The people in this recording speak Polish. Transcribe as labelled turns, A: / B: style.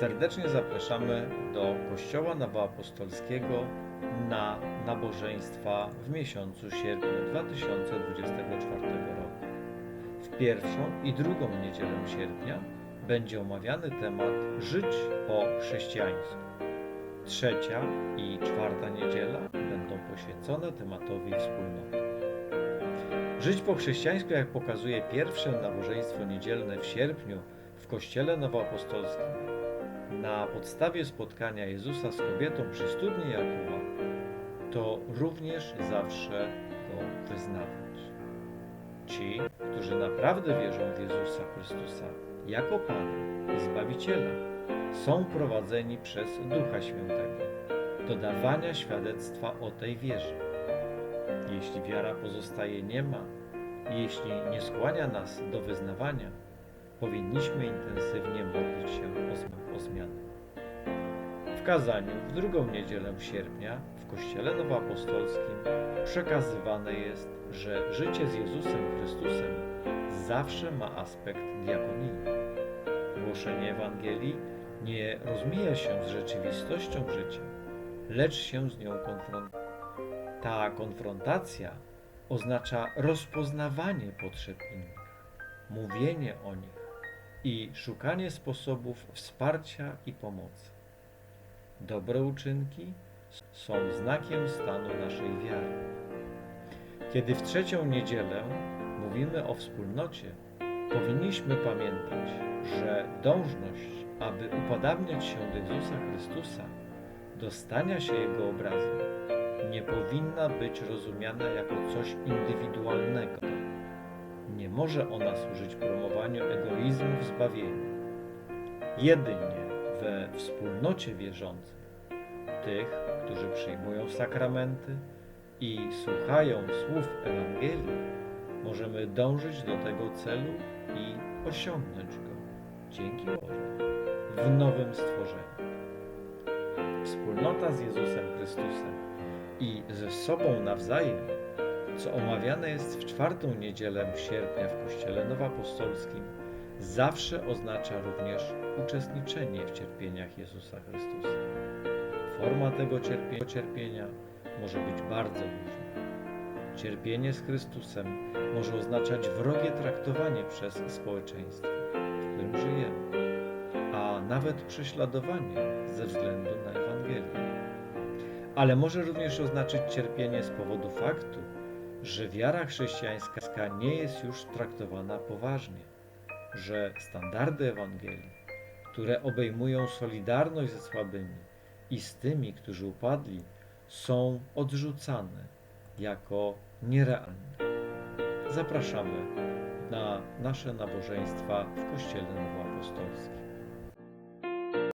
A: Serdecznie zapraszamy do Kościoła Nowoapostolskiego na nabożeństwa w miesiącu sierpniu 2024 roku. W pierwszą i drugą niedzielę sierpnia będzie omawiany temat Żyć po chrześcijańsku. Trzecia i czwarta niedziela będą poświęcone tematowi wspólnoty. Żyć po chrześcijańsku, jak pokazuje pierwsze nabożeństwo niedzielne w sierpniu w Kościele Nowoapostolskim, na podstawie spotkania Jezusa z kobietą przy studni Jakuba, to również zawsze go wyznawać. Ci, którzy naprawdę wierzą w Jezusa Chrystusa jako Pana i Zbawiciela, są prowadzeni przez Ducha Świętego do dawania świadectwa o tej wierze. Jeśli wiara pozostaje niema, jeśli nie skłania nas do wyznawania, powinniśmy intensywnie modlić się o zmianę. Kazaniu w drugą niedzielę sierpnia w Kościele Nowoapostolskim przekazywane jest, że życie z Jezusem Chrystusem zawsze ma aspekt diakonii. Głoszenie Ewangelii nie rozmija się z rzeczywistością życia, lecz się z nią konfrontuje. Ta konfrontacja oznacza rozpoznawanie potrzeb innych, mówienie o nich i szukanie sposobów wsparcia i pomocy. Dobre uczynki są znakiem stanu naszej wiary. Kiedy w trzecią niedzielę mówimy o wspólnocie, powinniśmy pamiętać, że dążność, aby upodabniać się do Jezusa Chrystusa, do stania się Jego obrazem, nie powinna być rozumiana jako coś indywidualnego. Nie może ona służyć promowaniu egoizmu w zbawieniu. Jedynie we wspólnocie wierzących, tych, którzy przyjmują sakramenty i słuchają słów Ewangelii, możemy dążyć do tego celu i osiągnąć go dzięki Bogu w nowym stworzeniu. Wspólnota z Jezusem Chrystusem i ze sobą nawzajem, co omawiane jest w czwartą niedzielę sierpnia w Kościele Nowoapostolskim, zawsze oznacza również uczestniczenie w cierpieniach Jezusa Chrystusa. Forma tego cierpie- cierpienia może być bardzo różna. Cierpienie z Chrystusem może oznaczać wrogie traktowanie przez społeczeństwo, w którym żyjemy, a nawet prześladowanie ze względu na Ewangelię ale może również oznaczyć cierpienie z powodu faktu, że wiara chrześcijańska nie jest już traktowana poważnie, że standardy Ewangelii, które obejmują solidarność ze słabymi i z tymi, którzy upadli, są odrzucane jako nierealne. Zapraszamy na nasze nabożeństwa w Kościele Nowoapostolskim.